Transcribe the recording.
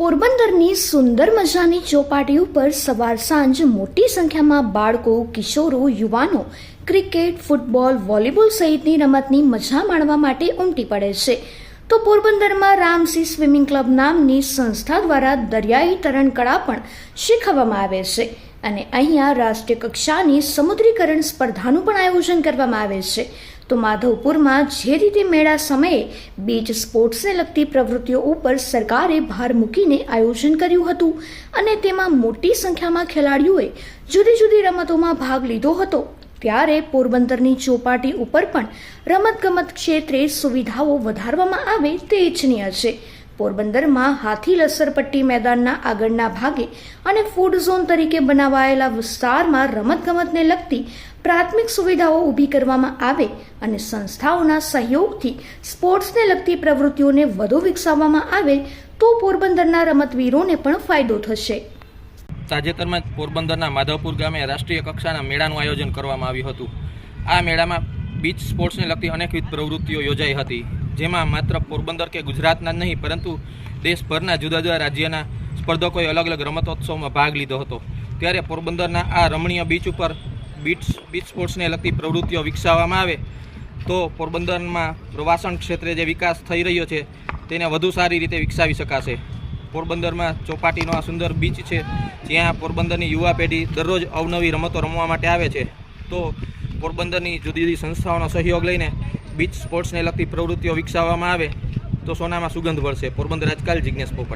પોરબંદરની સુંદર મજાની ચોપાટી ઉપર સવાર સાંજ મોટી સંખ્યામાં બાળકો, કિશોરો, યુવાનો, ક્રિકેટ, ફૂટબોલ, વોલીબોલ સહિતની રમતની મજા માણવા માટે ઉમટી પડે છે. તો પોરબંદરમાં રામસી સ્વિમિંગ ક્લબ નામની સંસ્થા દ્વારા દરિયાઈ તરણ કળા પણ શીખવવામાં આવે છે. અને અહીંયા રાષ્ટ્રીય કક્ષાની સમુદ્રીકરણ સ્પર્ધાનું પણ આયોજન કરવામાં આવે છે. તો માધવપુરમાં જે રીતે મેળા સમયે બીચ સ્પોર્ટ્સને લગતી પ્રવૃત્તિઓ ઉપર સરકારે ભાર મૂકીને આયોજન કર્યું હતું અને તેમાં મોટી સંખ્યામાં ખેલાડીઓએ જુદી જુદી રમતોમાં ભાગ લીધો હતો. ત્યારે પોરબંદરની ચોપાટી ઉપર પણ રમતગમત ક્ષેત્રે સુવિધાઓ વધારવામાં આવે તે ઇચ્છનીય છે. પોરબંદરમાં હાથી લસરપટ્ટી મેદાનના આગળના ભાગે અને ફૂડ ઝોન તરીકે બનાવાયેલા વિસ્તારમાં રમતગમતને લગતી પ્રાથમિક સુવિધાઓ ઊભી કરવામાં આવે અને સંસ્થાઓના સહયોગથી સ્પોર્ટ્સને લગતી પ્રવૃત્તિઓને વધુ વિકસાવવામાં આવે તો પોરબંદરના રમતવીરોને પણ ફાયદો થશે. તાજેતરમાં પોરબંદરના માધવપુર ગામે રાષ્ટ્રીય કક્ષાના મેળાનું આયોજન કરવામાં આવ્યું હતું. આ મેળામાં બીચ સ્પોર્ટ્સને લગતી અનેકવિધ પ્રવૃત્તિઓ યોજાઈ હતી. જેમાં માત્ર પોરબંદર કે ગુજરાતના નહીં, પરંતુ દેશભરના જુદા જુદા રાજ્યના સ્પર્ધકોએ અલગ અલગ રમતોત્સવમાં ભાગ લીધો હતો. ત્યારે પોરબંદરના આ રમણીય બીચ ઉપર બીચ બીચ સ્પોર્ટ્સને લગતી પ્રવૃત્તિઓ વિકસાવવામાં આવે તો પોરબંદરમાં પ્રવાસન ક્ષેત્રે જે વિકાસ થઈ રહ્યો છે, તેને વધુ સારી રીતે વિકસાવી શકાશે. પોરબંદરમાં ચોપાટીનો આ સુંદર બીચ છે, જ્યાં પોરબંદરની યુવા પેઢી દરરોજ અવનવી રમતો રમવા માટે આવે છે. તો પોરબંદરની જુદી જુદી સંસ્થાઓનો સહયોગ લઈને બીચ સ્પોર્ટ્સને લગતી પ્રવૃત્તિઓ વિકસાવવામાં આવે તો સોનામાં સુગંધ વળશે. પોરબંદર આજકાલ જિજ્ઞેસ પોપટ.